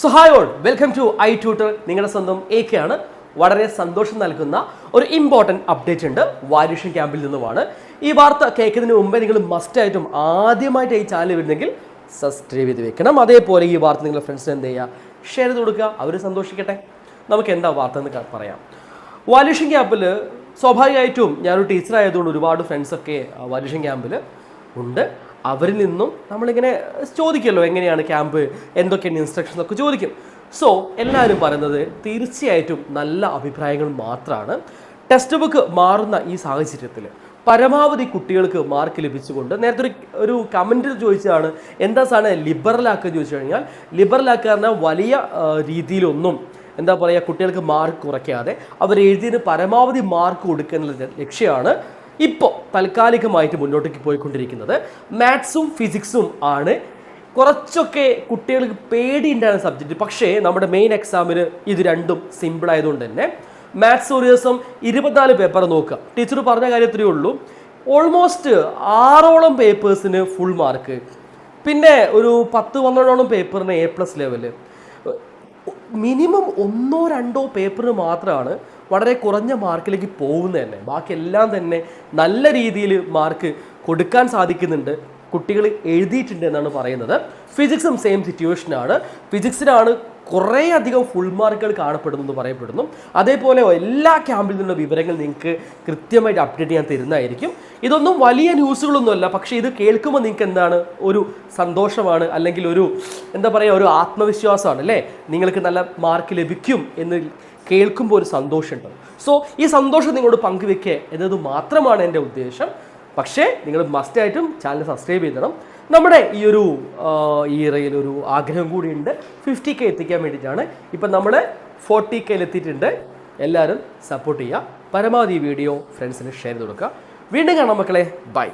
So hi all welcome to I tutor നിങ്ങളുടെ സ്വന്തം A K ആണ്. വളരെ സന്തോഷം നൽകുന്ന ഒരു ഇമ്പോർട്ടന്റ് അപ്ഡേറ്റ് ഉണ്ട്. വാരിഷൻ ക്യാമ്പിൽ നിന്നുമാണ്. ഈ വാർത്ത കേൾക്കുന്നതിന് മുമ്പേ നിങ്ങൾ മസ്റ്റായിട്ടും ആദ്യമായിട്ട് ഈ ചാനൽ വരുന്നെങ്കിൽ സബ്സ്ക്രൈബ് ചെയ്ത് വെക്കണം. അതേപോലെ ഈ വാർത്ത നിങ്ങളുടെ ഫ്രണ്ട്സിന് എന്ത് ചെയ്യുക ഷെയർ ചെയ്ത് കൊടുക്കുക. അവർ സന്തോഷിക്കട്ടെ. നമുക്ക് എന്താ വാർത്ത എന്ന് പറയാം. വാല്യൂഷൻ ക്യാമ്പിൽ സ്വാഭാവികമായിട്ടും ഞാനൊരു ടീച്ചർ ആയതുകൊണ്ട് ഒരുപാട് ഫ്രണ്ട്സൊക്കെ വാല്യൂഷൻ ക്യാമ്പിൽ ഉണ്ട്. അവരിൽ നിന്നും നമ്മളിങ്ങനെ ചോദിക്കുമല്ലോ എങ്ങനെയാണ് ക്യാമ്പ് എന്തൊക്കെയാണ് ഇൻസ്ട്രക്ഷൻസ് ഒക്കെ ചോദിക്കും. സോ എല്ലാവരും പറയുന്നത് തീർച്ചയായിട്ടും നല്ല അഭിപ്രായങ്ങൾ മാത്രമാണ്. ടെക്സ്റ്റ് ബുക്ക് മാറുന്ന ഈ സാഹചര്യത്തിൽ പരമാവധി കുട്ടികൾക്ക് മാർക്ക് ലഭിച്ചുകൊണ്ട് നേരത്തെ ഒരു ഒരു കമന്റിൽ ചോദിച്ചതാണ് എന്താ സാണ് ലിബറൽ ആക്കുക ചോദിച്ചു കഴിഞ്ഞാൽ ലിബറൽ ആക്കുക പറഞ്ഞാൽ വലിയ രീതിയിലൊന്നും എന്താ പറയുക കുട്ടികൾക്ക് മാർക്ക് കുറയ്ക്കാതെ അവർ എഴുതിയതിന് പരമാവധി മാർക്ക് കൊടുക്കുന്ന ലക്ഷ്യമാണ് ഇപ്പോൾ താൽക്കാലികമായിട്ട് മുന്നോട്ടേക്ക് പോയിക്കൊണ്ടിരിക്കുന്നത് മാത്സും ഫിസിക്സും ആണ്. കുറച്ചൊക്കെ കുട്ടികൾക്ക് പേടിയുണ്ടായിരുന്ന സബ്ജക്റ്റ് പക്ഷേ നമ്മുടെ മെയിൻ എക്സാമിന് ഇത് രണ്ടും സിമ്പിൾ ആയതുകൊണ്ട് തന്നെ മാത്സ് ഒരു ദിവസം ഇരുപത്തിനാല് പേപ്പർ നോക്കുക. ടീച്ചർ പറഞ്ഞ കാര്യത്തിലേ ഉള്ളൂ. ഓൾമോസ്റ്റ് ആറോളം പേപ്പേഴ്സിന് ഫുൾ മാർക്ക് പിന്നെ ഒരു പത്ത് പന്ത്രണ്ടോളം പേപ്പറിന് എ പ്ലസ് ലെവൽ മിനിമം ഒന്നോ രണ്ടോ പേപ്പറിന് മാത്രമാണ് വളരെ കുറഞ്ഞ മാർക്കിലേക്ക് പോകുന്നത് തന്നെ. ബാക്കിയെല്ലാം തന്നെ നല്ല രീതിയിൽ മാർക്ക് കൊടുക്കാൻ സാധിക്കുന്നുണ്ട്. കുട്ടികൾ എഴുതിയിട്ടുണ്ട് എന്നാണ് പറയുന്നത്. ഫിസിക്സും സെയിം സിറ്റുവേഷനാണ് ഫിസിക്സിനാണ് കുറേ അധികം ഫുൾ മാർക്കുകൾ കാണപ്പെടുന്നു എന്ന് പറയപ്പെടുന്നു. അതേപോലെ എല്ലാ ക്യാമ്പിൽ നിന്നുള്ള വിവരങ്ങൾ നിങ്ങൾക്ക് കൃത്യമായിട്ട് അപ്ഡേറ്റ് ചെയ്യാൻ തരുന്നതായിരിക്കും. ഇതൊന്നും വലിയ ന്യൂസുകളൊന്നുമല്ല പക്ഷേ ഇത് കേൾക്കുമ്പോൾ നിങ്ങൾക്ക് എന്താണ്? ഒരു സന്തോഷമാണ്. അല്ലെങ്കിൽ ഒരു എന്താ പറയുക ഒരു ആത്മവിശ്വാസമാണ് അല്ലേ? നിങ്ങൾക്ക് നല്ല മാർക്ക് ലഭിക്കും എന്ന് കേൾക്കുമ്പോൾ ഒരു സന്തോഷമുണ്ട്. സോ ഈ സന്തോഷം നിങ്ങളോട് പങ്കുവെക്കുക എന്നത് മാത്രമാണ് എന്റെ ഉദ്ദേശം. പക്ഷേ നിങ്ങൾ മസ്റ്റായിട്ടും ചാനൽ സബ്സ്ക്രൈബ് ചെയ്തണം. നമ്മുടെ ഈ ഒരു ആ, ഈ ഇറയിൽ ഒരു ആഗ്രഹം കൂടിയുണ്ട്. ഫിഫ്റ്റി കെ എത്തിക്കാൻ വേണ്ടിയിട്ടാണ്. ഇപ്പം നമ്മൾ ഫോർട്ടി കെയിൽ എത്തിയിട്ടുണ്ട്. എല്ലാവരും സപ്പോർട്ട് ചെയ്യുക. പരമാവധി വീഡിയോ ഫ്രണ്ട്സിന് ഷെയർ ചെയ്ത് കൊടുക്കുക. വീണ്ടും കാണാം മക്കളെ. ബൈ